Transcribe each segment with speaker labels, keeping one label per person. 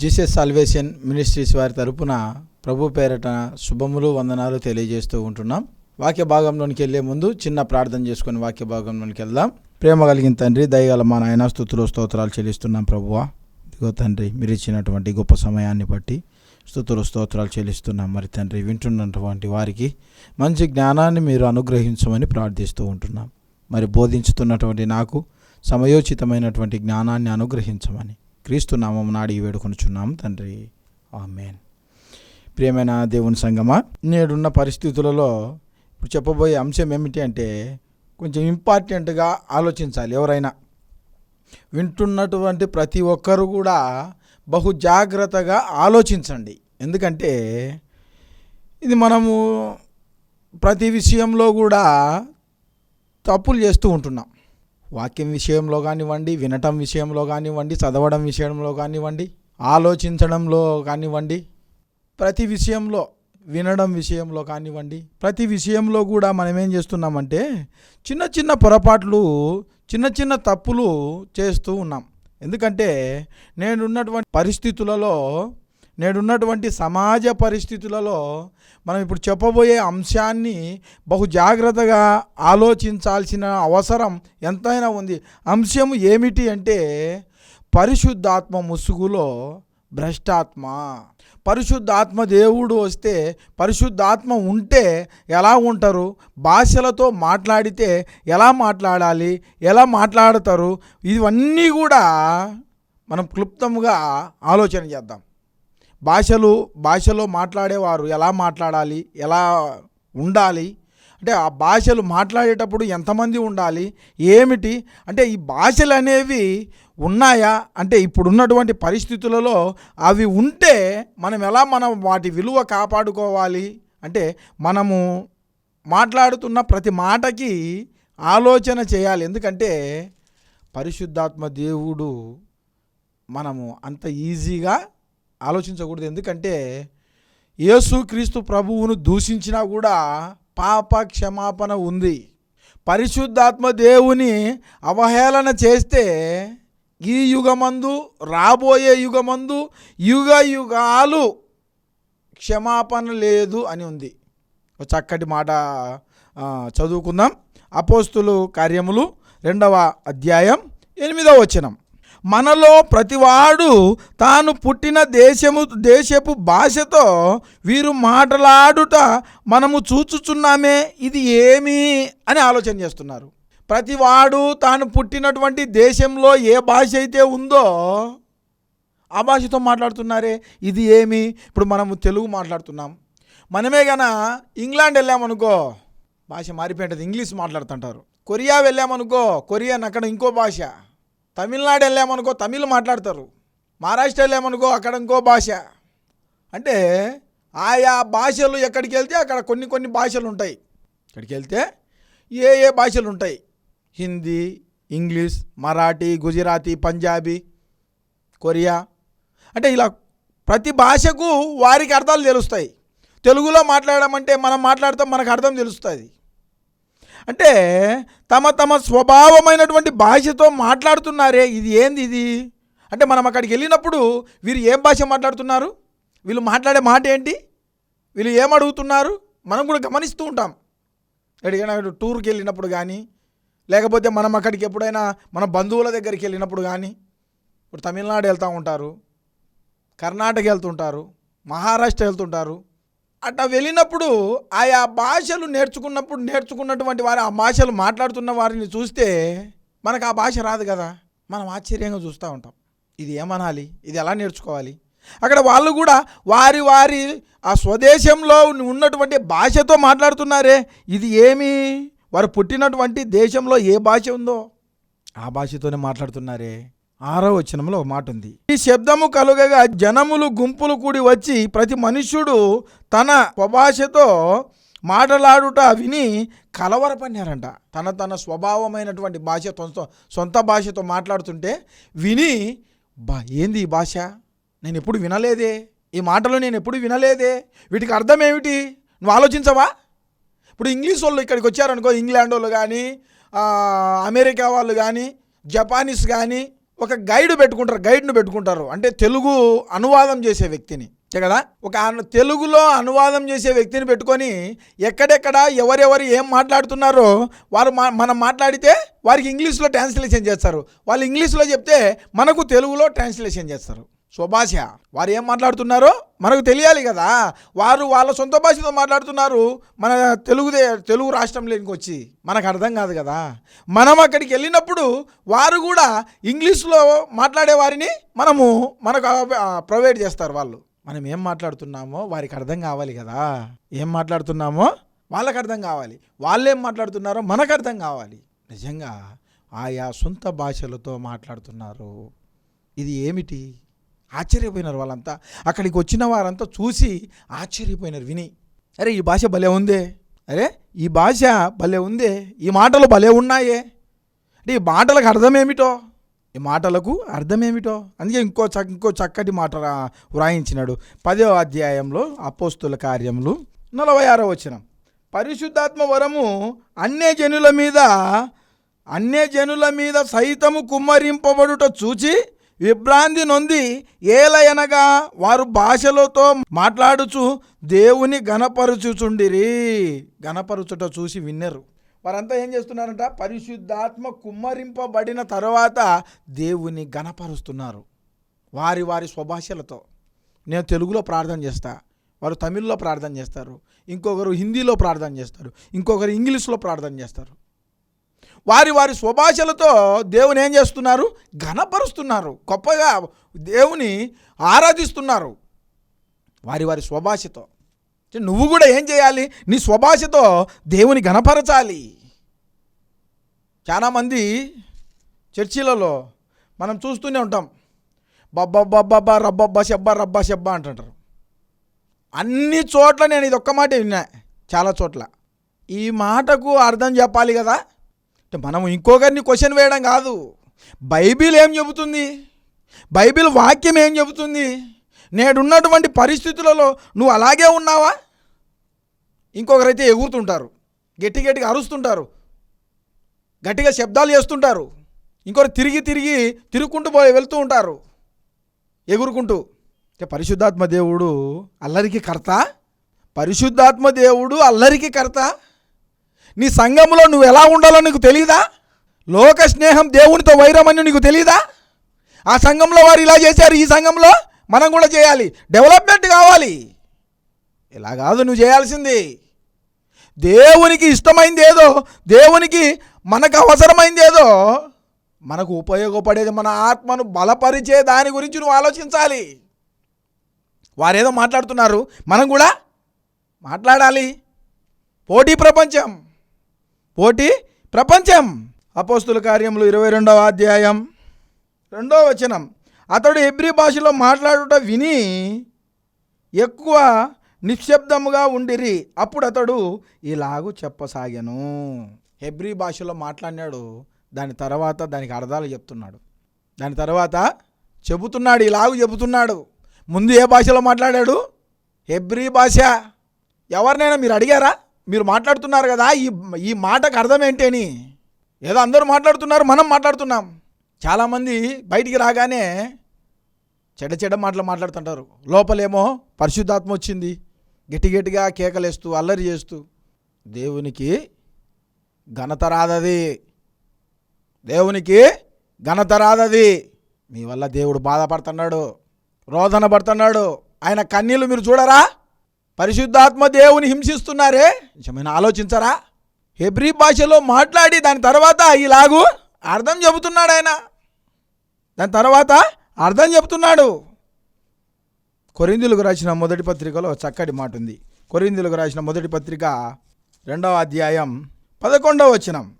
Speaker 1: Jesus salvation ministries వారి తరపున ప్రభు పేరట శుభములు వందనాలు తెలియజేస్తూ ఉంటున్నాం. వాక్య భాగంలోనికి వెళ్ళే ముందు చిన్న ప్రార్థన చేసుకుని వాక్య భాగంలోనికి వెళ్దాం. ప్రేమ కలిగిన తండ్రి దయగల మా నాయన స్థుతులు స్తోత్రాలు చెల్లిస్తున్నాం ప్రభువా. ఇదిగో తండ్రి మీరు ఇచ్చినటువంటి గొప్ప సమయాన్ని బట్టి స్థుతులు స్తోత్రాలు చెల్లిస్తున్నాం. మరి తండ్రి వింటున్నటువంటి వారికి మంచి జ్ఞానాన్ని మీరు అనుగ్రహించమని ప్రార్థిస్తూ ఉంటున్నాం. మరి బోధించుతున్నటువంటి నాకు సమయోచితమైనటువంటి జ్ఞానాన్ని అనుగ్రహించమని. క్రీస్తు నామం నాడి వేడుకొనుచున్నాము తండ్రి. ఆమెన్. ప్రియమైన దేవుని సంగమా నేడున్న పరిస్థితులలో ఇప్పుడు చెప్పబోయే అంశం ఏమిటి అంటే కొంచెం ఇంపార్టెంట్గా ఆలోచించాలి ఎవరైనా. వింటున్నటువంటి ప్రతి ఒక్కరు కూడా బహు జాగ్రత్తగా ఆలోచించండి. ఎందుకంటే ఇది మనము ప్రతి విషయంలో కూడా తప్పులు చేస్తూ ఉంటున్నాం. వాక్యం విషయంలో కానివ్వండి వినటం విషయంలో కానివ్వండి చదవడం విషయంలో కానివ్వండి ఆలోచించడంలో కానివ్వండి ప్రతి విషయంలో వినడం విషయంలో కానివ్వండి ప్రతి విషయంలో కూడా మనం ఏం చేస్తున్నామంటే చిన్న చిన్న పొరపాట్లు చిన్న చిన్న తప్పులు చేస్తూ ఉన్నాం. ఎందుకంటే నేనున్నటువంటి పరిస్థితులలో నేడున్నటువంటి సమాజ పరిస్థితులలో మనం ఇప్పుడు చెప్పబోయే అంశాన్ని బహు జాగ్రత్తగా ఆలోచించాల్సిన అవసరం ఎంతైనా ఉంది. అంశం ఏమిటి అంటే పరిశుద్ధాత్మ ముసుగులో భ్రష్టాత్మ. పరిశుద్ధాత్మ దేవుడు వస్తే పరిశుద్ధాత్మ ఉంటే ఎలా ఉంటారు? భాషలతో మాట్లాడితే ఎలా మాట్లాడాలి? ఎలా మాట్లాడతారు? ఇవన్నీ కూడా మనం క్లుప్తంగా ఆలోచన చేద్దాం. భాషలు భాషలో మాట్లాడేవారు ఎలా మాట్లాడాలి ఎలా ఉండాలి? అంటే ఆ భాషలు మాట్లాడేటప్పుడు ఎంతమంది ఉండాలి? ఏమిటి? అంటే ఈ భాషలు అనేవి ఉన్నాయా? అంటే ఇప్పుడున్నటువంటి పరిస్థితులలో అవి ఉంటే మనం ఎలా మనం వాటి విలువ కాపాడుకోవాలి? అంటే మనము మాట్లాడుతున్న ప్రతి మాటకి ఆలోచన చేయాలి. ఎందుకంటే పరిశుద్ధాత్మ దేవుడు మనము అంత ఈజీగా ఆలోచించకూడదు. ఎందుకంటే యేసుక్రీస్తు ప్రభువును దూషించినా కూడా పాప క్షమాపణ ఉంది. పరిశుద్ధాత్మ దేవుని అవహేళన చేస్తే ఈ యుగమందు రాబోయే యుగమందు యుగ యుగాలు క్షమాపణ లేదు అని ఉంది. ఒక చక్కటి మాట చదువుకుందాం. అపోస్తులు కార్యములు రెండవ అధ్యాయం ఎనిమిదవ వచనం. మనలో ప్రతివాడు తాను పుట్టిన దేశము దేశపు భాషతో వీరు మాట్లాడుట మనము చూచుచున్నామే ఇది ఏమి అని ఆలోచన చేస్తున్నారు. ప్రతివాడు తాను పుట్టినటువంటి దేశంలో ఏ భాష అయితే ఉందో ఆ భాషతో మాట్లాడుతున్నారే ఇది ఏమి? ఇప్పుడు మనము తెలుగు మాట్లాడుతున్నాం. మనమే గన ఇంగ్లాండ్ వెళ్ళామనుకో భాష మారిపోయింటుంది ఇంగ్లీష్ మాట్లాడుతుంటారు. కొరియా వెళ్ళామనుకో కొరియన్ అక్కడ ఇంకో భాష. తమిళనాడు వెళ్ళామనుకో తమిళ్ మాట్లాడతారు. మహారాష్ట్ర వెళ్ళామనుకో అక్కడ ఇంకో భాష. అంటే ఆయా భాషలు ఎక్కడికి వెళ్తే అక్కడ కొన్ని కొన్ని భాషలు ఉంటాయి. ఇక్కడికి వెళ్తే ఏ ఏ భాషలు ఉంటాయి. Hindi English Marathi Gujarati Punjabi Korea. అంటే ఇలా ప్రతి భాషకు వారికి అర్థాలు తెలుస్తాయి. తెలుగులో మాట్లాడమంటే మనం మాట్లాడతాం మనకు అర్థం తెలుస్తుంది. అంటే తమ తమ స్వభావమైనటువంటి భాషతో మాట్లాడుతున్నారే. ఇది ఏంది ఇది? అంటే మనం అక్కడికి వెళ్ళినప్పుడు వీరు ఏం భాష మాట్లాడుతున్నారు? వీళ్ళు మాట్లాడే మాట ఏంటి? వీళ్ళు ఏం అడుగుతున్నారు? మనం కూడా గమనిస్తూ ఉంటాం. ఎక్కడికైనా టూర్కి వెళ్ళినప్పుడు కానీ లేకపోతే మనం అక్కడికి ఎప్పుడైనా మన బంధువుల దగ్గరికి వెళ్ళినప్పుడు కానీ ఇప్పుడు తమిళనాడు వెళ్తూ ఉంటారు కర్ణాటక వెళ్తుంటారు మహారాష్ట్ర వెళ్తుంటారు అట్లా వెళ్ళినప్పుడు ఆయా భాషలు నేర్చుకున్నప్పుడు నేర్చుకున్నటువంటి వారు ఆ భాషలు మాట్లాడుతున్న వారిని చూస్తే మనకు ఆ భాష రాదు కదా. మనం ఆశ్చర్యంగా చూస్తూ ఉంటాం. ఇది ఏమనాలి? ఇది ఎలా నేర్చుకోవాలి? అక్కడ వాళ్ళు కూడా వారి వారి ఆ స్వదేశంలో ఉన్నటువంటి భాషతో మాట్లాడుతున్నారే. ఇది ఏమి? వారు పుట్టినటువంటి దేశంలో ఏ భాష ఉందో? ఆ భాషతోనే మాట్లాడుతున్నారే. ఆరో వచనంలో ఒక మాట ఉంది. ఈ శబ్దము కలుగగా జనములు గుంపులు కూడి వచ్చి ప్రతి మనుష్యుడు తన స్వభాషతో మాటలాడుట విని కలవరపడినారంట. తన తన స్వభావమైనటువంటి భాష సొంత సొంత భాషతో మాట్లాడుతుంటే విని బా ఏంది ఈ భాష? నేను ఎప్పుడు వినలేదే. ఈ మాటలు నేను ఎప్పుడు వినలేదే. వీటికి అర్థం ఏమిటి? నువ్వు ఆలోచించవా? ఇప్పుడు ఇంగ్లీష్ వాళ్ళు ఇక్కడికి వచ్చారనుకో ఇంగ్లాండ్ వాళ్ళు కానీ అమెరికా వాళ్ళు కానీ జపానీస్ కానీ ఒక గైడ్ పెట్టుకుంటారు గైడ్ను పెట్టుకుంటారు. అంటే తెలుగు అనువాదం చేసే వ్యక్తిని. కదా? ఒక తెలుగులో అనువాదం చేసే వ్యక్తిని పెట్టుకొని ఎక్కడెక్కడ ఎవరెవరు ఏం మాట్లాడుతున్నారో వారు మా మనం మాట్లాడితే వారికి ఇంగ్లీష్లో ట్రాన్స్లేషన్ చేస్తారు. వాళ్ళు ఇంగ్లీష్లో చెప్తే మనకు తెలుగులో ట్రాన్స్లేషన్ చేస్తారు. స్వభాష వారు ఏం మాట్లాడుతున్నారో మనకు తెలియాలి కదా. వారు వాళ్ళ సొంత భాషతో మాట్లాడుతున్నారు. మన తెలుగుదే తెలుగు రాష్ట్రంలోకి వచ్చి మనకు అర్థం కాదు కదా. మనం అక్కడికి వెళ్ళినప్పుడు వారు కూడా ఇంగ్లీష్లో మాట్లాడే వారిని మనము మనకు ప్రొవైడ్ చేస్తారు వాళ్ళు. మనం ఏం మాట్లాడుతున్నామో వారికి అర్థం కావాలి కదా. ఏం మాట్లాడుతున్నామో వాళ్ళకి అర్థం కావాలి. వాళ్ళు ఏం మాట్లాడుతున్నారో మనకు అర్థం కావాలి. నిజంగా ఆయా సొంత భాషలతో మాట్లాడుతున్నారు. ఇది ఏమిటి? ఆశ్చర్యపోయినారు వాళ్ళంతా. అక్కడికి వచ్చిన వారంతా చూసి ఆశ్చర్యపోయినారు విని. అరే ఈ భాష భలే ఉందే. అరే ఈ భాష భలే ఉందే. ఈ మాటలు భలే ఉన్నాయే. అంటే ఈ మాటలకు అర్థమేమిటో? ఈ మాటలకు అర్థమేమిటో? అందుకే ఇంకో చక్క ఇంకో చక్కటి మాట వ్రాయించినాడు. పదో అధ్యాయంలో అపోస్తుల కార్యములు నలభై ఆరో వచనం. పరిశుద్ధాత్మ వరము అన్నే జనుల మీద అన్నే జనుల మీద సైతము కుమ్మరింపబడుట చూచి విభ్రాంతి నొంది ఏలయనగా వారు భాషలతో మాట్లాడుచు దేవుని గణపరుచుచుండిరి గణపరుచుట చూసి విన్నరు. వారంతా ఏం చేస్తున్నారంట? పరిశుద్ధాత్మ కుమ్మరింపబడిన తర్వాత దేవుని గణపరుస్తున్నారు వారి వారి స్వభాషలతో. నేను తెలుగులో ప్రార్థన చేస్తా. వారు తమిళ్ళో ప్రార్థన చేస్తారు. ఇంకొకరు హిందీలో ప్రార్థన చేస్తారు. ఇంకొకరు ఇంగ్లీష్లో ప్రార్థన చేస్తారు. వారి వారి స్వభాషలతో దేవుని ఏం చేస్తున్నారు? ఘనపరుస్తున్నారు. గొప్పగా దేవుని ఆరాధిస్తున్నారు. వారి వారి స్వభాషతో. నువ్వు కూడా ఏం చేయాలి? నీ స్వభాషతో దేవుని ఘనపరచాలి. చాలామంది చర్చిలలో మనం చూస్తూనే ఉంటాం. బబ్బబ్బబ్బబ్బ రబ్బబ్బా షబ్బా రబ్బా షబ్బా అంటుంటారు. అన్ని చోట్ల నేను ఇది ఒక్క మాట విన్నా. చాలా చోట్ల. ఈ మాటకు అర్థం చెప్పాలి కదా? మనం ఇంకొకరిని క్వశ్చన్ వేయడం కాదు. బైబిల్ ఏం చెబుతుంది? బైబిల్ వాక్యం ఏం చెబుతుంది? నేడున్నటువంటి పరిస్థితులలో నువ్వు అలాగే ఉన్నావా? ఇంకొకరైతే ఎగురుతుంటారు. గట్టి గట్టిగా అరుస్తుంటారు. గట్టిగా శబ్దాలు చేస్తుంటారు. ఇంకొకరు తిరిగి తిరిగి తిరుగుకుంటూ పోయి వెళ్తూ ఉంటారు. ఎగురుకుంటూ. పరిశుద్ధాత్మ దేవుడు అల్లరికి కర్త. పరిశుద్ధాత్మ దేవుడు అల్లరికి కర్త. నీ సంఘంలో నువ్వు ఎలా ఉండాలో నీకు తెలియదా లోక స్నేహం దేవునితో వైరమని నీకు తెలియదా ఆ సంఘంలో వారు ఇలా చేశారు ఈ సంఘంలో మనం కూడా చేయాలి. డెవలప్మెంట్ కావాలి. ఇలా కాదు నువ్వు చేయాల్సింది. దేవునికి ఇష్టమైంది ఏదో దేవునికి మనకు అవసరమైంది ఏదో మనకు ఉపయోగపడేది మన ఆత్మను బలపరిచే దాని గురించి నువ్వు ఆలోచించాలి. వారేదో మాట్లాడుతున్నారు మనం కూడా మాట్లాడాలి. పోటీ ప్రపంచం. పోటీ ప్రపంచం. అపోస్తుల కార్యములు ఇరవై రెండవ అధ్యాయం. రెండవ వచనం. అతడు ఎబ్రి భాషలో మాట్లాడుట విని ఎక్కువ నిశ్శబ్దముగా ఉండిరి. అప్పుడు అతడు ఇలాగూ చెప్పసాగాను. హెబ్రీ భాషలో మాట్లాడినాడు. దాని తర్వాత దానికి అర్థాలు చెప్తున్నాడు. దాని తర్వాత చెబుతున్నాడు ఇలాగూ చెబుతున్నాడు. ముందు ఏ భాషలో మాట్లాడాడు? హెబ్రీ భాష. ఎవరినైనా మీరు అడిగారా? మీరు మాట్లాడుతున్నారు కదా ఈ ఈ మాటకు అర్థం అని ఏదో అందరూ మాట్లాడుతున్నారు మనం మాట్లాడుతున్నాం. చాలామంది బయటికి రాగానే చెడ్డ చెడ్డ మాటలు మాట్లాడుతుంటారు. లోపలేమో పరిశుద్ధాత్మ వచ్చింది. గట్టి గట్టిగా కేకలేస్తూ అల్లరి చేస్తూ. దేవునికి ఘనత రాదది. దేవునికి ఘనత రాదది. మీ వల్ల దేవుడు బాధపడుతున్నాడు రోదన పడుతున్నాడు. ఆయన కన్నీళ్ళు మీరు చూడరా? పరిశుద్ధాత్మ దేవుని హింసిస్తున్నారే? నిజమైన ఆలోచించరా? హెబ్రీ భాషలో మాట్లాడి దాని తర్వాత ఇలాగూ అర్థం చెబుతున్నాడు ఆయన. దాని తర్వాత అర్థం చెబుతున్నాడు. కొరిందులకు రాసిన మొదటి పత్రికలో చక్కటి మాట ఉంది. కొరిందులకు రాసిన మొదటి పత్రిక రెండవ అధ్యాయం పదకొండవ వచనం.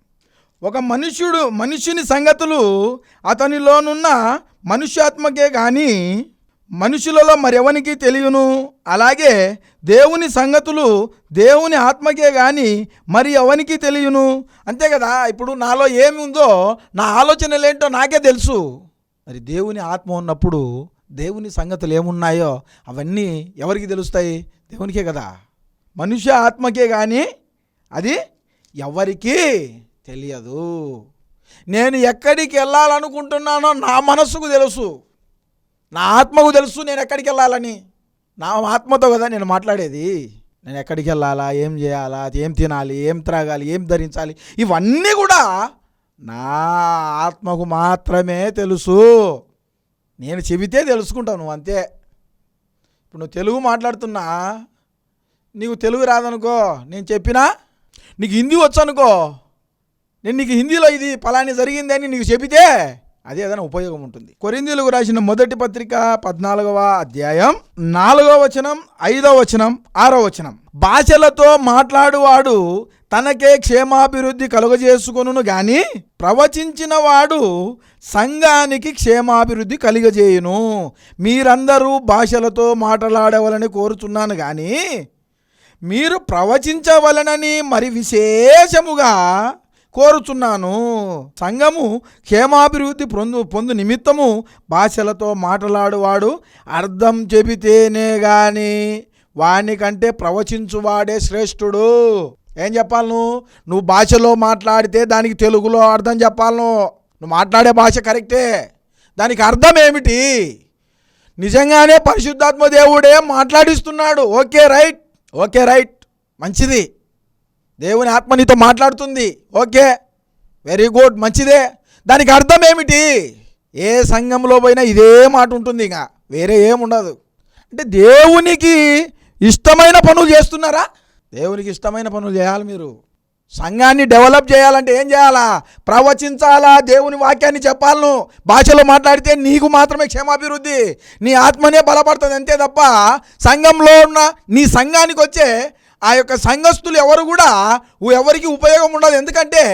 Speaker 1: ఒక మనుష్యుడు మనుషుని సంగతులు అతనిలోనున్న మనుష్యాత్మకే కానీ మనుషులలో మరెవనికి తెలియను? అలాగే దేవుని సంగతులు దేవుని ఆత్మకే కానీ మరి ఎవనికి తెలియను? అంతే కదా ఇప్పుడు నాలో ఏమి ఉందో నా ఆలోచనలేంటో నాకే తెలుసు. మరి దేవుని ఆత్మ ఉన్నప్పుడు దేవుని సంగతులు ఏమున్నాయో అవన్నీ ఎవరికి తెలుస్తాయి? దేవునికే కదా. మనుష్య ఆత్మకే కానీ అది ఎవరికీ తెలియదు. నేను ఎక్కడికి వెళ్ళాలనుకుంటున్నానో నా మనస్సుకు తెలుసు. నా ఆత్మకు తెలుసు నేను ఎక్కడికి వెళ్ళాలని. నా ఆత్మతో కదా నేను మాట్లాడేది. నేను ఎక్కడికి వెళ్ళాలా ఏం చేయాలా ఏం తినాలి ఏం త్రాగాలి ఏం ధరించాలి ఇవన్నీ కూడా నా ఆత్మకు మాత్రమే తెలుసు. నేను చెబితే తెలుసుకుంటావు నువ్వు అంతే. ఇప్పుడు నువ్వు తెలుగు మాట్లాడుతున్నా నీకు తెలుగు రాదనుకో నేను చెప్పినా నీకు హిందీ వచ్చనుకో నేను నీకు హిందీలో ఇది ఫలాని జరిగిందని నీకు చెబితే అదే ఏదైనా ఉపయోగం ఉంటుంది. కొరిందీలకు రాసిన మొదటి పత్రిక పద్నాలుగవ అధ్యాయం నాలుగవ వచనం ఐదవ వచనం ఆరో వచనం. భాషలతో మాట్లాడువాడు తనకే క్షేమాభివృద్ధి కలుగజేసుకొనును గాని ప్రవచించిన వాడు సంఘానికి క్షేమాభివృద్ధి కలిగజేయును. మీరందరూ భాషలతో మాట్లాడవలని కోరుచున్నాను కానీ మీరు ప్రవచించవలనని మరి విశేషముగా కోరుచున్నాను. సంఘము క్షేమాభివృద్ధి పొందు పొందు నిమిత్తము భాషలతో మాట్లాడువాడు. అర్థం చెబితేనే గాని వానికంటే ప్రవచించువాడే శ్రేష్ఠుడు. ఏం చెప్పాలి నువ్వు? నువ్వు భాషలో మాట్లాడితే దానికి తెలుగులో అర్థం చెప్పాలి నువ్వు. నువ్వు మాట్లాడే భాష కరెక్టే. దానికి అర్థం ఏమిటి? నిజంగానే పరిశుద్ధాత్మ దేవుడే మాట్లాడిస్తున్నాడు. Okay right? Okay right? మంచిది. దేవుని ఆత్మ నీతో మాట్లాడుతుంది. ఓకే? వెరీ గుడ్ మంచిదే. దానికి అర్థం ఏమిటి? ఏ సంఘంలో పోయినా ఇదే మాట ఉంటుంది ఇంకా. వేరే ఏముండదు అంటే దేవునికి ఇష్టమైన పనులు చేస్తున్నారా? దేవునికి ఇష్టమైన పనులు చేయాలి మీరు. సంఘాన్ని డెవలప్ చేయాలంటే ఏం చేయాలా? ప్రవచించాలా? దేవుని వాక్యాన్ని చెప్పాలను? భాషలో మాట్లాడితే నీకు మాత్రమే క్షేమాభివృద్ధి. నీ ఆత్మనే బలపడుతుంది అంతే తప్ప సంఘంలో ఉన్న నీ సంఘానికి వచ్చే ఆ యొక్క సంఘస్థులు ఎవరు కూడా ఎవరికి ఉపయోగం ఉండదు. ఎందుకంటే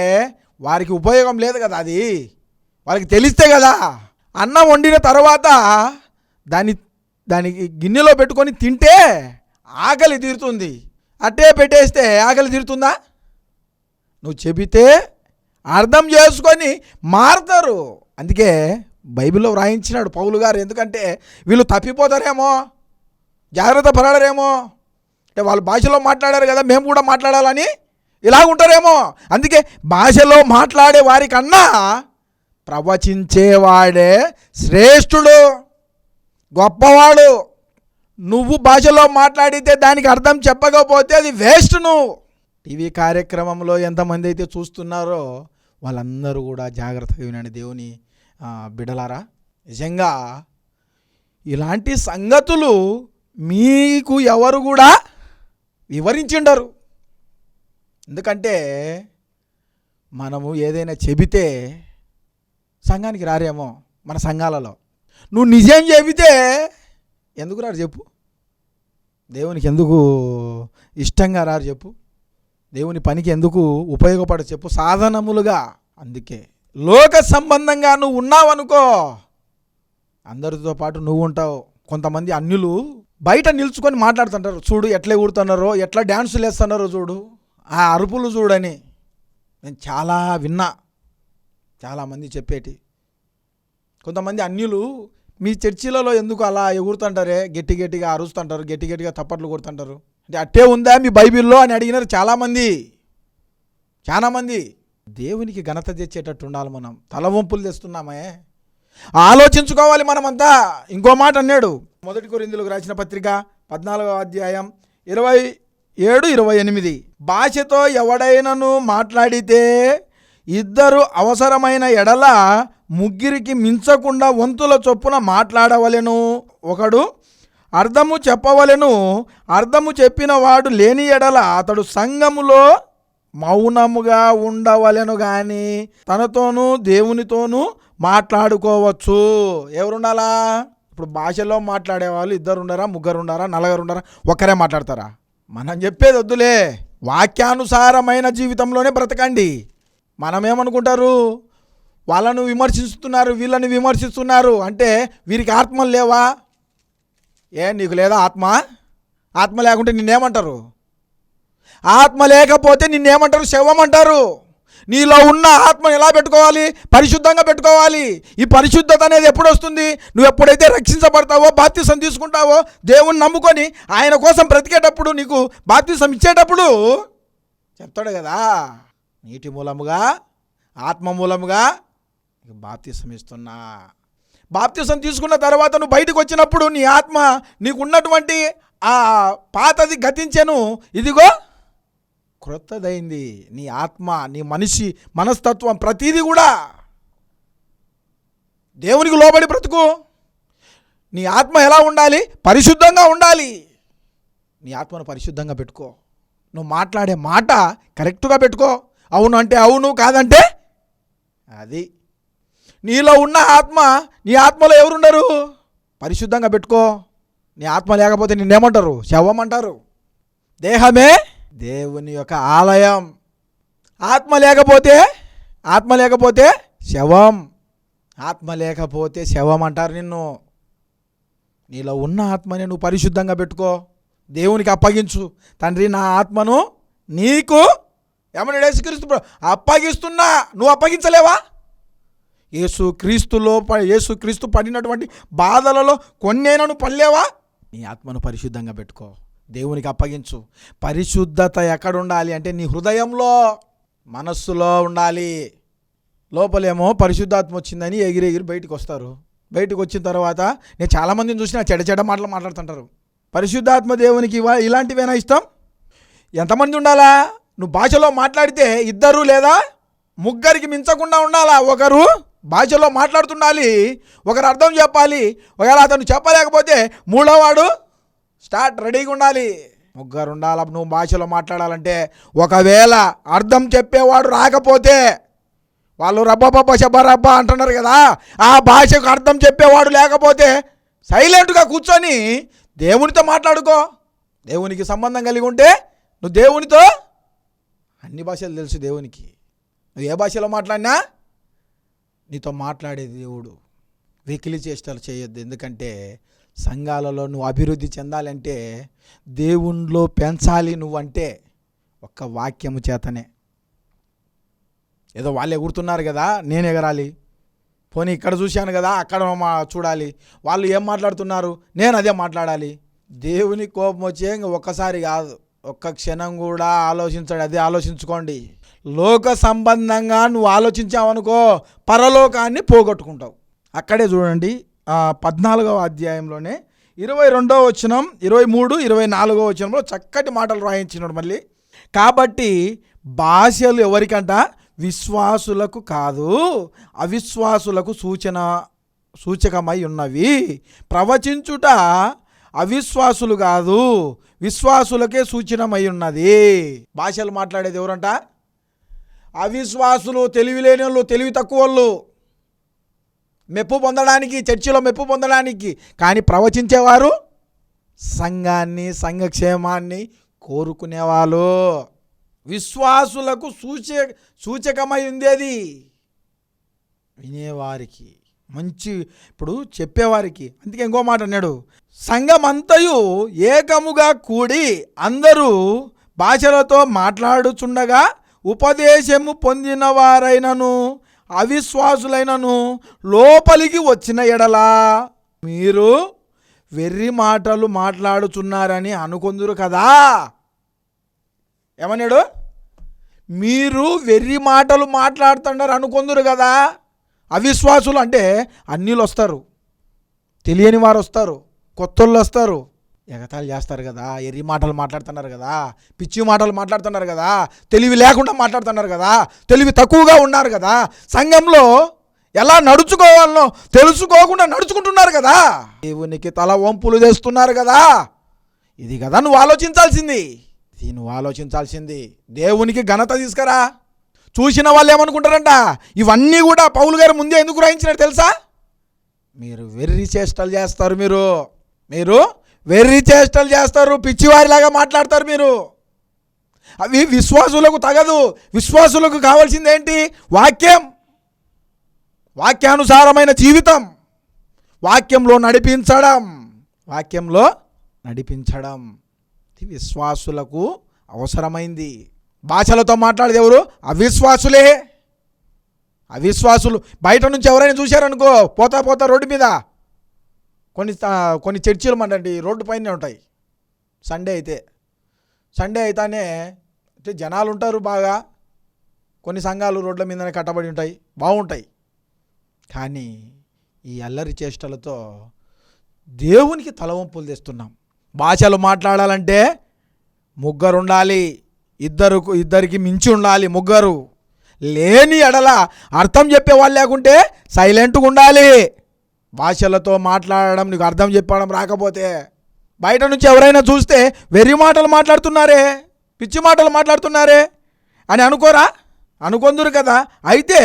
Speaker 1: వారికి ఉపయోగం లేదు కదా అది. వాళ్ళకి తెలిస్తే కదా. అన్నం వండిన తర్వాత దాన్ని దానికి గిన్నెలో పెట్టుకొని తింటే ఆకలి తీరుతుంది. అట్టే పెట్టేస్తే ఆకలి తీరుతుందా? నువ్వు చెబితే అర్థం చేసుకొని మారుతారు. అందుకే బైబిల్లో వ్రాయించినాడు పౌలు గారు. ఎందుకంటే వీళ్ళు తప్పిపోతారేమో జాగ్రత్త పడరేమో అంటే వాళ్ళు భాషలో మాట్లాడారు కదా మేము కూడా మాట్లాడాలని? ఇలా ఉంటారేమో. అందుకే భాషలో మాట్లాడే వారికన్నా ప్రవచించేవాడే శ్రేష్ఠుడు గొప్పవాడు. నువ్వు భాషలో మాట్లాడితే దానికి అర్థం చెప్పకపోతే అది వేస్ట్ నువ్వు. టీవీ కార్యక్రమంలో ఎంతమంది అయితే చూస్తున్నారో వాళ్ళందరూ కూడా జాగ్రత్తగా వినండి దేవుని బిడలారా. నిజంగా ఇలాంటి సంగతులు మీకు ఎవరు కూడా వివరించిండరు. ఎందుకంటే మనము ఏదైనా చెబితే సంఘానికి రారేమో మన సంఘాలలో. నువ్వు నిజం చెబితే ఎందుకు రారు చెప్పు. దేవునికి ఎందుకు ఇష్టంగా రారు చెప్పు. దేవుని పనికి ఎందుకు ఉపయోగపడ చెప్పు. సాధనములుగా. అందుకే లోక సంబంధంగా నువ్వు ఉన్నావనుకో అందరితో పాటు నువ్వు ఉంటావు. కొంతమంది అన్యులు బయట నిల్చుకొని మాట్లాడుతుంటారు. చూడు ఎట్లా ఊడుతున్నారో ఎట్లా డ్యాన్సులు వేస్తున్నారో చూడు. ఆ అరుపులు చూడని. నేను చాలా విన్నా. చాలామంది చెప్పేటి. కొంతమంది అన్యులు మీ చర్చిలలో ఎందుకు అలా ఎగురుతుంటారే? గట్టి గట్టిగా అరుస్తుంటారు గట్టి గట్టిగా తప్పట్లు కొడుతుంటారు. అంటే అట్టే ఉందా మీ బైబిల్లో అని అడిగినారు చాలామంది చాలామంది దేవునికి ఘనత తెచ్చేటట్టు ఉండాలి మనం. తలవంపులు తెస్తున్నామే. ఆలోచించుకోవాలి మనమంతా. ఇంకో మాట అన్నాడు. మొదటి కొరిందులకు రాసిన పత్రిక పద్నాలుగవ అధ్యాయం ఇరవై ఏడు ఇరవై ఎనిమిది. భాషతో ఎవడైనను మాట్లాడితే ఇద్దరు అవసరమైన ఎడల ముగ్గురికి మించకుండా వంతుల చొప్పున మాట్లాడవలెను. ఒకడు అర్థము చెప్పవలెను. అర్థము చెప్పిన వాడు లేని ఎడల అతడు సంఘములో మౌనముగా ఉండవలెను గాని తనతోనూ దేవునితోనూ మాట్లాడుకోవచ్చు. ఎవరుండాలా? ఇప్పుడు భాషలో మాట్లాడే వాళ్ళు ఇద్దరు ఉండరా ముగ్గురు ఉండరా నలుగురు ఉండరా ఒక్కరే మాట్లాడతారా? మనం చెప్పేది వద్దులే. వాక్యానుసారమైన జీవితంలోనే బ్రతకండి. మనమేమనుకుంటారు? వాళ్ళను విమర్శిస్తున్నారు వీళ్ళని విమర్శిస్తున్నారు అంటే వీరికి ఆత్మలు లేవా? ఏ నీకు లేదా ఆత్మ? ఆత్మ లేకుంటే నిన్నేమంటారు? ఆత్మ లేకపోతే నిన్నేమంటారు? శవం అంటారు నీలో ఉన్న ఆత్మను ఎలా పెట్టుకోవాలి? పరిశుద్ధంగా పెట్టుకోవాలి. ఈ పరిశుద్ధత అనేది ఎప్పుడు వస్తుంది? నువ్వు ఎప్పుడైతే రక్షించబడతావో బాప్తిసం తీసుకుంటావో దేవుణ్ణి నమ్ముకొని ఆయన కోసం బ్రతికేటప్పుడు నీకు బాప్తిసం ఇచ్చేటప్పుడు చెప్తాడు కదా. నీటి మూలముగా ఆత్మ మూలముగా ఇక బాప్తిసం ఇస్తున్నా. బాప్తిసం తీసుకున్న తర్వాత నువ్వు బయటకు వచ్చినప్పుడు నీ ఆత్మ నీకు ఉన్నటువంటి ఆ పాతది గతించెను. ఇదిగో క్రొత్తదైంది. నీ ఆత్మ నీ మనిషి మనస్తత్వం ప్రతిదీ కూడా దేవునికి లోబడి బ్రతుకు. నీ ఆత్మ ఎలా ఉండాలి? పరిశుద్ధంగా ఉండాలి. నీ ఆత్మను పరిశుద్ధంగా పెట్టుకో. నువ్వు మాట్లాడే మాట కరెక్ట్గా పెట్టుకో. అవును అంటే అవును కాదంటే అది. నీలో ఉన్న ఆత్మ నీ ఆత్మలో ఎవరుండరు? పరిశుద్ధంగా పెట్టుకో. నీ ఆత్మ లేకపోతే నిన్నేమంటారు? శవం అంటారు దేహమే దేవుని యొక్క ఆలయం. ఆత్మ లేకపోతే ఆత్మ లేకపోతే శవం. ఆత్మ లేకపోతే శవం అంటారు నిన్ను. నీలో ఉన్న ఆత్మని నువ్వు పరిశుద్ధంగా పెట్టుకో. దేవునికి అప్పగించు. తండ్రి నా ఆత్మను నీకు ఏమని యేసుక్రీస్తు అప్పగిస్తున్నా. నువ్వు అప్పగించలేవా? యేసు క్రీస్తులో యేసు క్రీస్తు పడినటువంటి బాధలలో కొన్నైనా నువ్వు పడలేవా? నీ ఆత్మను పరిశుద్ధంగా పెట్టుకో. దేవునికి అప్పగించు. పరిశుద్ధత ఎక్కడ ఉండాలి అంటే నీ హృదయంలో మనస్సులో ఉండాలి. లోపలేమో పరిశుద్ధాత్మ వచ్చిందని ఎగిరి ఎగిరి బయటకు వస్తారు. బయటకు వచ్చిన తర్వాత నేను చాలామందిని చూసిన చెడ చెడ మాటలు మాట్లాడుతుంటారు. పరిశుద్ధాత్మ దేవునికి ఇవా ఇలాంటివేనా ఇష్టం? ఎంతమంది ఉండాలా? నువ్వు భాషలో మాట్లాడితే ఇద్దరు లేదా ముగ్గురికి మించకుండా ఉండాలా? ఒకరు భాషలో మాట్లాడుతుండాలి ఒకరు అర్థం చెప్పాలి ఒకవేళ అతను చెప్పలేకపోతే మూడోవాడు స్టార్ట్ రెడీగా ఉండాలి. ముగ్గురు ఉండాల నువ్వు భాషలో మాట్లాడాలంటే ఒకవేళ అర్థం చెప్పేవాడు రాకపోతే వాళ్ళు రబ్బబబ్బ శబ్బరబ్బ అంటున్నారు కదా ఆ భాషకు అర్థం చెప్పేవాడు లేకపోతే సైలెంట్గా కూర్చొని దేవునితో మాట్లాడుకో. దేవునికి సంబంధం కలిగి ఉంటే నువ్వు దేవునితో అన్ని భాషలు తెలుసు దేవునికి. నువ్వు ఏ భాషలో మాట్లాడినా నీతో మాట్లాడే దేవుడు. వెకిలి చేష్టలు చేయొద్దు. ఎందుకంటే సంఘాలలో నువ్వు అభివృద్ధి చెందాలంటే దేవుణ్ణిలో పెంచాలి నువ్వంటే ఒక్క వాక్యము చేతనే. ఏదో వాళ్ళు ఎగురుతున్నారు కదా నేను ఎగరాలి. పోనీ ఇక్కడ చూశాను కదా అక్కడ మా చూడాలి. వాళ్ళు ఏం మాట్లాడుతున్నారు? నేను అదే మాట్లాడాలి. దేవుని కోపం వచ్చే ఒక్కసారి కాదు. ఒక్క క్షణం కూడా ఆలోచించాడు అదే ఆలోచించుకోండి. లోక సంబంధంగా నువ్వు ఆలోచించావనుకో పరలోకాన్ని పోగొట్టుకుంటావు. అక్కడే చూడండి. పద్నాలుగవ అధ్యాయంలోనే ఇరవై రెండవ వచనం ఇరవై మూడు ఇరవై నాలుగవ వచనంలో చక్కటి మాటలు రాయించినాడు మళ్ళీ. కాబట్టి భాషలు ఎవరికంట? విశ్వాసులకు కాదు అవిశ్వాసులకు సూచన సూచకమై ఉన్నవి. ప్రవచించుట అవిశ్వాసులు కాదు విశ్వాసులకే సూచనమై ఉన్నది. భాషలు మాట్లాడేది ఎవరంట? అవిశ్వాసులు తెలివి లేని వాళ్ళు తెలివి తక్కువ వాళ్ళు. మెప్పు పొందడానికి చర్చిలో మెప్పు పొందడానికి. కానీ ప్రవచించేవారు సంఘాన్ని సంఘక్షేమాన్ని కోరుకునేవాళ్ళు. విశ్వాసులకు సూచ సూచకమై ఉండేది వినేవారికి. మంచి ఇప్పుడు చెప్పేవారికి. అందుకే ఇంకో మాట అన్నాడు. సంఘమంతయు ఏకముగా కూడి అందరూ భాషలతో మాట్లాడుచుండగా ఉపదేశము పొందిన వారైనను అవిశ్వాసులైనను లోపలికి వచ్చిన ఎడలా మీరు వెర్రి మాటలు మాట్లాడుచున్నారని అనుకొందురు కదా. ఏమన్నాడు? మీరు వెర్రి మాటలు మాట్లాడుతున్నారు అనుకుందురు కదా. అవిశ్వాసులు అంటే అన్నిలు వస్తారు తెలియని వారు వస్తారు కొత్తోళ్ళు వస్తారు ఎగతాళి చేస్తారు కదా ఎర్రి మాటలు మాట్లాడుతున్నారు కదా పిచ్చి మాటలు మాట్లాడుతున్నారు కదా తెలివి లేకుండా మాట్లాడుతున్నారు కదా తెలివి తక్కువగా ఉన్నారు కదా సంఘంలో ఎలా నడుచుకోవాలనో తెలుసుకోకుండా నడుచుకుంటున్నారు కదా. దేవునికి తల వంపులు తెస్తున్నారు కదా. ఇది కదా నువ్వు ఆలోచించాల్సింది. ఇది నువ్వు ఆలోచించాల్సింది. దేవునికి ఘనత తీసుకురా. చూసిన వాళ్ళు ఏమనుకుంటారంట? ఇవన్నీ కూడా పౌలు గారు ముందే ఎందుకు రాయించినారు తెలుసా? మీరు వెర్రి చేష్టలు చేస్తారు మీరు. మీరు వెర్రి చేష్టలు చేస్తారు పిచ్చివారిలాగా మాట్లాడతారు మీరు. అవి విశ్వాసులకు తగదు. విశ్వాసులకు కావాల్సింది ఏంటి వాక్యం. వాక్యానుసారమైన జీవితం. వాక్యంలో నడిపించడం. వాక్యంలో నడిపించడం. ఇది విశ్వాసులకు అవసరమైంది. భాషలతో మాట్లాడేది ఎవరు? అవిశ్వాసులే. అవిశ్వాసులు. బయట నుంచి ఎవరైనా చూశారనుకో పోతా పోతా రోడ్డు మీద. కొన్ని కొన్ని చర్చిలు మనండి రోడ్డు పైనే ఉంటాయి. సండే అయితే. సండే అయితేనే అంటే జనాలు ఉంటారు బాగా. కొన్ని సంఘాలు రోడ్ల మీదనే కట్టబడి ఉంటాయి బాగుంటాయి. కానీ ఈ అల్లరి చేష్టలతో దేవునికి తలవంపులు తెస్తున్నాం. భాషలు మాట్లాడాలంటే ముగ్గురు ఉండాలి ఇద్దరు ఇద్దరికి మించి ఉండాలి ముగ్గురు. లేని ఎడల అర్థం చెప్పే వాళ్ళు లేకుంటే సైలెంట్గా ఉండాలి. భాషలతో మాట్లాడడం నీకు అర్థం చెప్పడం రాకపోతే బయట నుంచి ఎవరైనా చూస్తే వెర్రి మాటలు మాట్లాడుతున్నారే పిచ్చి మాటలు మాట్లాడుతున్నారే అని అనుకోరా? అనుకొందురు కదా? అయితే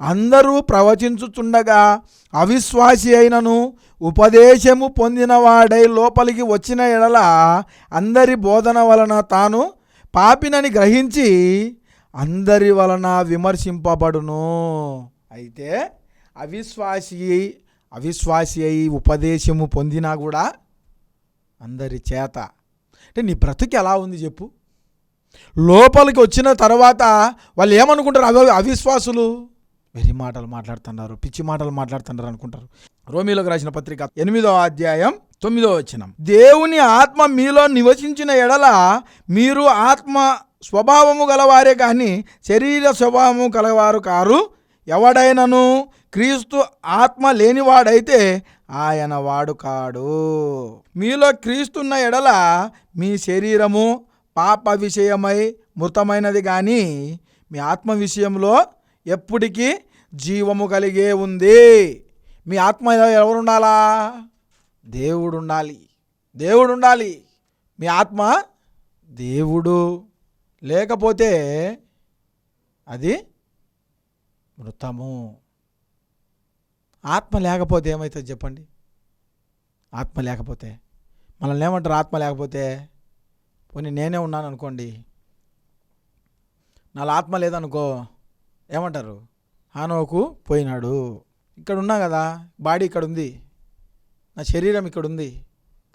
Speaker 1: అందరూ ప్రవచించుచుండగా అవిశ్వాసి అయినను ఉపదేశము పొందినవాడై లోపలికి వచ్చిన ఎడల అందరి బోధన వలన తాను పాపినని గ్రహించి అందరి వలన విమర్శింపబడును. అయితే అవిశ్వాసి అవిశ్వాసి అయి ఉపదేశము పొందినా కూడా అందరి చేత. అంటే నీ బ్రతుకు ఎలా ఉంది చెప్పు. లోపలికి వచ్చిన తర్వాత వాళ్ళు ఏమనుకుంటారు? అవి అవిశ్వాసులు. వెరి మాటలు మాట్లాడుతున్నారు పిచ్చి మాటలు మాట్లాడుతున్నారు అనుకుంటారు. రోమిలోకి రాసిన పత్రిక ఎనిమిదో అధ్యాయం తొమ్మిదో వచనం. దేవుని ఆత్మ మీలో నివసించిన ఎడల మీరు ఆత్మ స్వభావము గలవారే కానీ శరీర స్వభావము గలవారు కారు ఎవడైనను క్రీస్తు ఆత్మ లేనివాడైతే ఆయన వాడు కాడు. మీలో క్రీస్తున్న ఎడల మీ శరీరము పాప విషయమై మృతమైనది కానీ మీ ఆత్మ విషయంలో ఎప్పటికీ జీవము కలిగే ఉంది. మీ ఆత్మ ఎవరు ఉండాలా దేవుడు ఉండాలి దేవుడు ఉండాలి మీ ఆత్మ దేవుడు. లేకపోతే అది మృతము. ఆత్మ లేకపోతే ఏమవుతుంది చెప్పండి? ఆత్మ లేకపోతే. మనల్ని ఏమంటారు? ఆత్మ లేకపోతే? పోనీ నేనే ఉన్నాను అనుకోండి. నాలో ఆత్మ లేదనుకో ఏమంటారు? హానోకు పోయినాడు. ఇక్కడ ఉన్నా కదా బాడీ ఇక్కడ ఉంది. నా శరీరం ఇక్కడ ఉంది.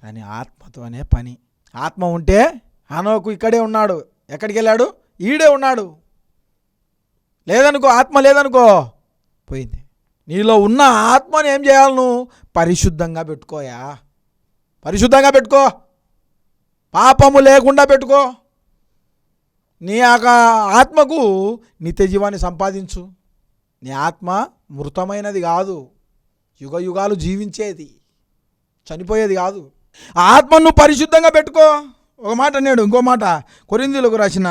Speaker 1: కానీ ఆత్మతోనే పని. ఆత్మ ఉంటే హానోకు ఇక్కడే ఉన్నాడు. ఎక్కడికి వెళ్ళాడు ఈడే ఉన్నాడు. లేదనుకో ఆత్మ లేదనుకో పోయింది. నీలో ఉన్న ఆత్మను ఏం చేయాలి నువ్వు? పరిశుద్ధంగా పెట్టుకోయా? పరిశుద్ధంగా పెట్టుకో. పాపము లేకుండా పెట్టుకో. నీ యొక్క ఆత్మకు నిత్య జీవాన్ని సంపాదించు. నీ ఆత్మ మృతమైనది కాదు. యుగ యుగాలు జీవించేది. చనిపోయేది కాదు. ఆ ఆత్మను పరిశుద్ధంగా పెట్టుకో. ఒక మాట అన్నాడు ఇంకో మాట కొరిందీలకు రాసిన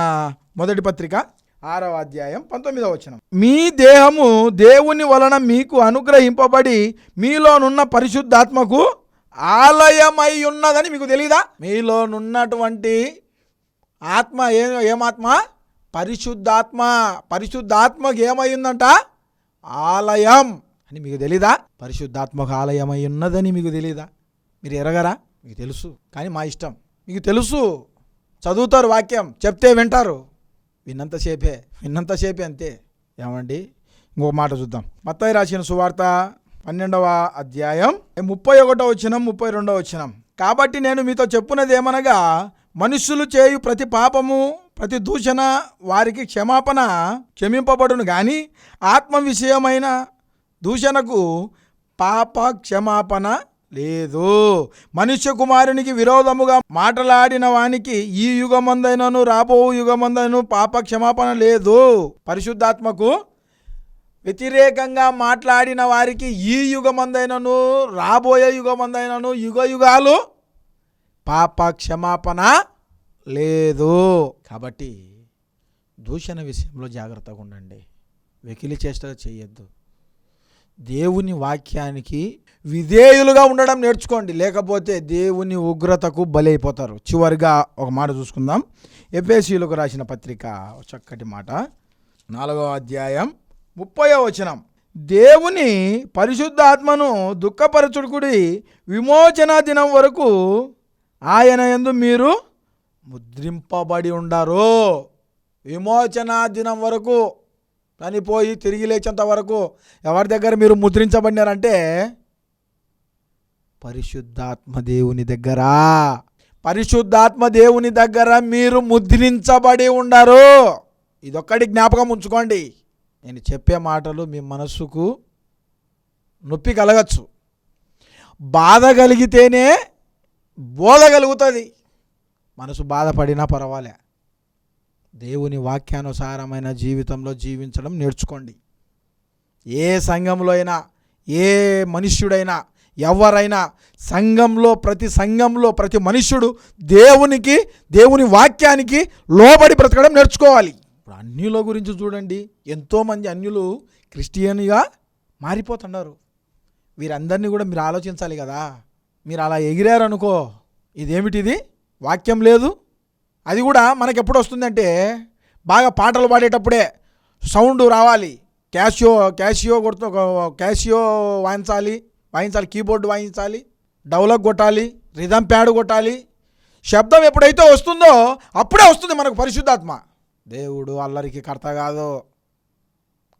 Speaker 1: మొదటి పత్రిక ఆరవ అధ్యాయం పంతొమ్మిదవ వచనం. మీ దేహము దేవుని వలన మీకు అనుగ్రహింపబడి మీలోనున్న పరిశుద్ధాత్మకు ఆలయమై ఉన్నదని మీకు తెలీదా? మీలోనున్నటువంటి ఆత్మ ఏ ఏమాత్మ? పరిశుద్ధాత్మ. పరిశుద్ధాత్మకు ఏమైందంట? ఆలయం అని మీకు తెలీదా? పరిశుద్ధాత్మకు ఆలయమై ఉన్నదని మీకు తెలీదా? మీరు ఎరగరా? మీకు తెలుసు. కానీ మా ఇష్టం. మీకు తెలుసు. చదువుతారు వాక్యం. చెప్తే వింటారు. విన్నంతసేపే విన్నంతసేపే అంతే. ఏమండి? ఇంకో మాట చూద్దాం. మత్తాయి రాసిన సువార్త పన్నెండవ అధ్యాయం. ముప్పై ఒకటో వచ్చినం ముప్పై రెండవ వచ్చినం కాబట్టి నేను మీతో చెప్పున్నది ఏమనగా మనుషులు చేయు ప్రతి పాపము ప్రతి దూషణ వారికి క్షమాపణ క్షమింపబడును కానీ ఆత్మ విషయమైన దూషణకు పాప క్షమాపణ లేదు. మనుష్య కుమారునికి విరోధముగా మాటలాడిన వానికి ఈ యుగమందైనను రాబో యుగమందైనను పాప క్షమాపణ లేదు. పరిశుద్ధాత్మకు వ్యతిరేకంగా మాట్లాడిన వారికి ఈ యుగమందైనను రాబోయే యుగమందైనను యుగ యుగాలు పాప క్షమాపణ లేదు. కాబట్టి దూషణ విషయంలో జాగ్రత్తగా ఉండండి. వెకిలి చేష్టలు చేయొద్దు. దేవుని వాక్యానికి విధేయులుగా ఉండడం నేర్చుకోండి. లేకపోతే దేవుని ఉగ్రతకు బలైపోతారు. చివరిగా ఒక మాట చూసుకుందాం. ఎఫ్ఎసీలకు రాసిన పత్రిక చక్కటి మాట. నాలుగవ అధ్యాయం ముప్పై వచనం. దేవుని పరిశుద్ధాత్మను దుఃఖపరచుడుకుడి విమోచన దినం వరకు ఆయన ఎందు మీరు ముద్రింపబడి ఉండరు. విమోచన దినం వరకు చనిపోయి తిరిగి లేచేంత వరకు ఎవరి దగ్గర మీరు ముద్రించబడినారంటే పరిశుద్ధాత్మ దేవుని దగ్గర. పరిశుద్ధాత్మ దేవుని దగ్గర మీరు ముద్రించబడి ఉండరు. ఇదొక్కటి జ్ఞాపకం ఉంచుకోండి. నేను చెప్పే మాటలు మీ మనస్సుకు నొప్పి కలగచ్చు. బాధ కలిగితేనే బోధ కలుగుతుంది. మనసు బాధపడినా పర్వాలే. దేవుని వాక్యానుసారమైన జీవితంలో జీవించడం నేర్చుకోండి. ఏ సంఘంలో అయినా ఏ మనుష్యుడైనా ఎవరైనా సంఘంలో ప్రతి సంఘంలో ప్రతి మనుష్యుడు దేవునికి దేవుని వాక్యానికి లోబడి బ్రతకడం నేర్చుకోవాలి. ఇప్పుడు అన్యుల గురించి చూడండి. ఎంతోమంది అన్యులు క్రిస్టియన్గా మారిపోతున్నారు. వీరందరినీ కూడా మీరు ఆలోచించాలి కదా. మీరు అలా ఎగిరారనుకో ఇదేమిటిది? వాక్యం లేదు? అది కూడా మనకి ఎప్పుడు వస్తుందంటే బాగా పాటలు పాడేటప్పుడే సౌండ్ రావాలి. క్యాషియో క్యాషియో కొడుతూ క్యాషియో వాయించాలి వాయించాలి కీబోర్డ్ వాయించాలి డౌలక్ కొట్టాలి రిధమ్ ప్యాడ్ కొట్టాలి. శబ్దం ఎప్పుడైతే వస్తుందో అప్పుడే వస్తుంది మనకు పరిశుద్ధాత్మ. దేవుడు అల్లరికి కర్త కాదు.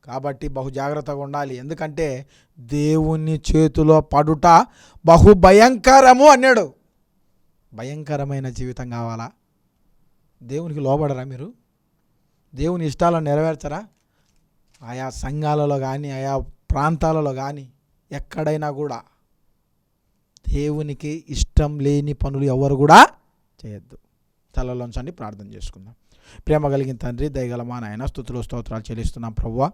Speaker 1: కాబట్టి బహు జాగ్రత్తగా ఉండాలి. ఎందుకంటే దేవుని చేతిలో పడుట బహు భయంకరము అన్నాడు. భయంకరమైన జీవితం కావాలా? దేవునికి లోబడరా మీరు? దేవుని ఇష్టాలను నెరవేర్చరా? ఆయా సంఘాలలో కానీ ఆయా ప్రాంతాలలో కానీ ఎక్కడైనా కూడా దేవునికి ఇష్టం లేని పనులు ఎవరు కూడా చేయొద్దు. తలలోంచండి ప్రార్థన చేసుకుందాం. ప్రేమ కలిగిన తండ్రి దయగలమా నాయన స్థుతులు స్తోత్రాలు చెల్లిస్తున్నాం ప్రభువా.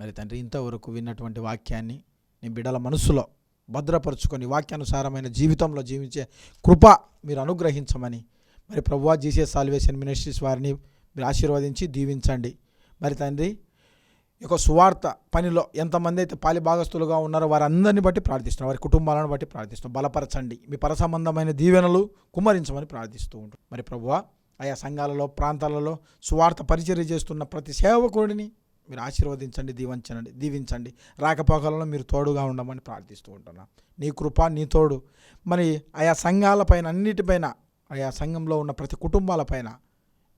Speaker 1: మరి తండ్రి ఇంతవరకు విన్నటువంటి వాక్యాన్ని నీ బిడ్డల మనసులో భద్రపరుచుకొని వాక్యానుసారమైన జీవితంలో జీవించే కృప మీరు అనుగ్రహించమని మరి ప్రభువా జీసస్ సాల్వేషన్ మినిస్ట్రీస్ వారిని మీరు ఆశీర్వదించి దీవించండి. మరి తండ్రి యొక్క సువార్త పనిలో ఎంతమంది అయితే పాలి భాగస్థులుగా ఉన్నారో వారందరిని బట్టి ప్రార్థిస్తున్నాం. వారి కుటుంబాలను బట్టి ప్రార్థిస్తున్నాం. బలపరచండి. మీ పరసంబంధమైన దీవెనలు కుమ్మరించమని ప్రార్థిస్తూ ఉంటాం. మరి ప్రభువ ఆయా సంఘాలలో ప్రాంతాలలో సువార్త పరిచర్య చేస్తున్న ప్రతి సేవకుడిని మీరు ఆశీర్వదించండి దీవించండి దీవించండి. రాకపోకలలో మీరు తోడుగా ఉండమని ప్రార్థిస్తూ ఉంటున్నాం. నీ కృప నీ తోడు. మరి ఆయా సంఘాలపైన అన్నిటిపైన ఆయా సంఘంలో ఉన్న ప్రతి కుటుంబాలపైన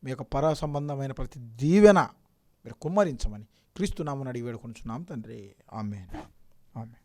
Speaker 1: మీ యొక్క పర సంబంధమైన ప్రతి దీవెన మీరు కుమ్మరించమని క్రీస్తు నామని అడిగి వేడుకొంచున్నాం తండ్రి. ఆమె ఆమె